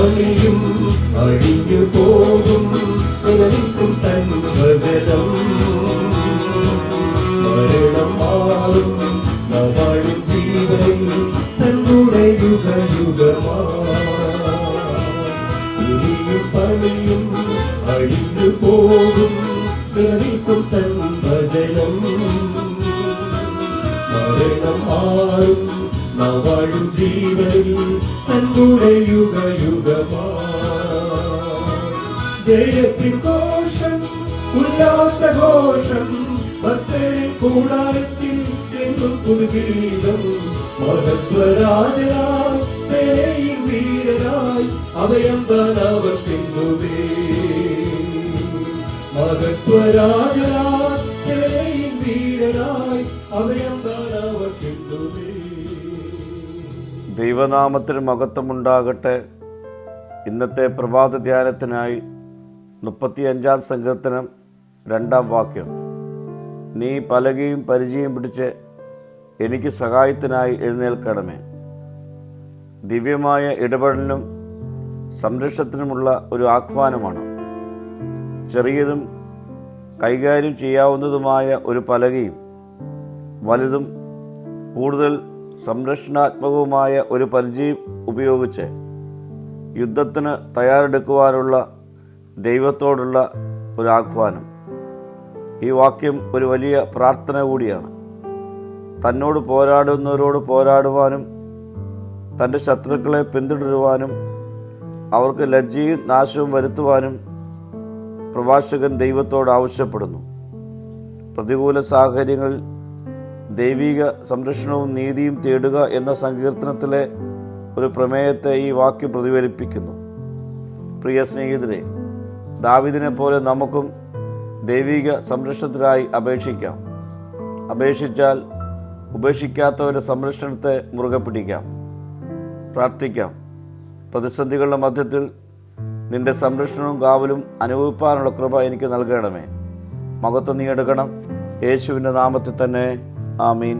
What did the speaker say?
പണിയും അഴിഞ്ഞു പോകും. നിലനിൽക്കും തൻ വചനം മരണം മാറും. നവാഴും ജീവനിൽ തങ്ങളുടെ യുഗ ഇനിയും പണിയും അഴിഞ്ഞു പോകും. നിലനിൽക്കും തൻ വചനം മരണം മാറും. നവാഴും ജീവനിൽ തങ്ങളുടെ യുഗ ജയത്തിൻ ഘോഷം ഉല്ലാസഘോഷം ഭക്തരിൽ കൂടാരത്തിൽ എന്നും പുതുഗീതം മഹത്വരാജനായി സേനയിൽ വീരനായി അഭയം താനവർ പിന്തുവേ മഹത്വരാജനായി സേനയിൽ വീരനായി അഭയം ദൈവനാമത്തിന് മഹത്വമുണ്ടാകട്ടെ. ഇന്നത്തെ പ്രഭാത ധ്യാനത്തിനായി മുപ്പത്തിയഞ്ചാം സങ്കീർത്തനം രണ്ടാം വാക്യം. നീ പലകയും പരിചയം പിടിച്ച് എനിക്ക് സഹായത്തിനായി എഴുന്നേൽക്കണമേ. ദിവ്യമായ ഇടപെടലിനും സംരക്ഷണത്തിനുമുള്ള ഒരു ആഹ്വാനമാണ്. ചെറിയതും കൈകാര്യം ചെയ്യാവുന്നതുമായ ഒരു പലകയും വലുതും കൂടുതൽ സംരക്ഷണാത്മകവുമായ ഒരു പരിചയം ഉപയോഗിച്ച് യുദ്ധത്തിന് തയ്യാറെടുക്കുവാനുള്ള ദൈവത്തോടുള്ള ഒരു ആഹ്വാനം. ഈ വാക്യം ഒരു വലിയ പ്രാർത്ഥന കൂടിയാണ്. തന്നോട് പോരാടുന്നവരോട് പോരാടുവാനും തന്റെ ശത്രുക്കളെ പിന്തുടരുവാനും അവർക്ക് ലജ്ജയും നാശവും വരുത്തുവാനും പ്രഭാഷകൻ ദൈവത്തോട് ആവശ്യപ്പെടുന്നു. പ്രതികൂല സാഹചര്യങ്ങളിൽ ദൈവിക സംരക്ഷണവും നീതിയും തേടുക എന്ന സങ്കീർത്തനത്തിലെ ഒരു പ്രമേയത്തെ ഈ വാക്യം പ്രതിഫലിപ്പിക്കുന്നു. പ്രിയ സ്നേഹിതരെ ദാവിദിനെ പോലെ നമുക്കും ദൈവിക സംരക്ഷണത്തിനായി അപേക്ഷിക്കാം. അപേക്ഷിച്ചാൽ ഉപേക്ഷിക്കാത്തവരുടെ സംരക്ഷണത്തെ മുറുകെ പിടിക്കാം. പ്രാർത്ഥിക്കാം. പ്രതിസന്ധികളുടെ മധ്യത്തിൽ നിന്റെ സംരക്ഷണവും കാവലും അനുഭവിപ്പാനുള്ള കൃപ എനിക്ക് നൽകണമേ. മകത്വം നീ എടുക്കണം. യേശുവിന്റെ നാമത്തിൽ തന്നെ ആമീൻ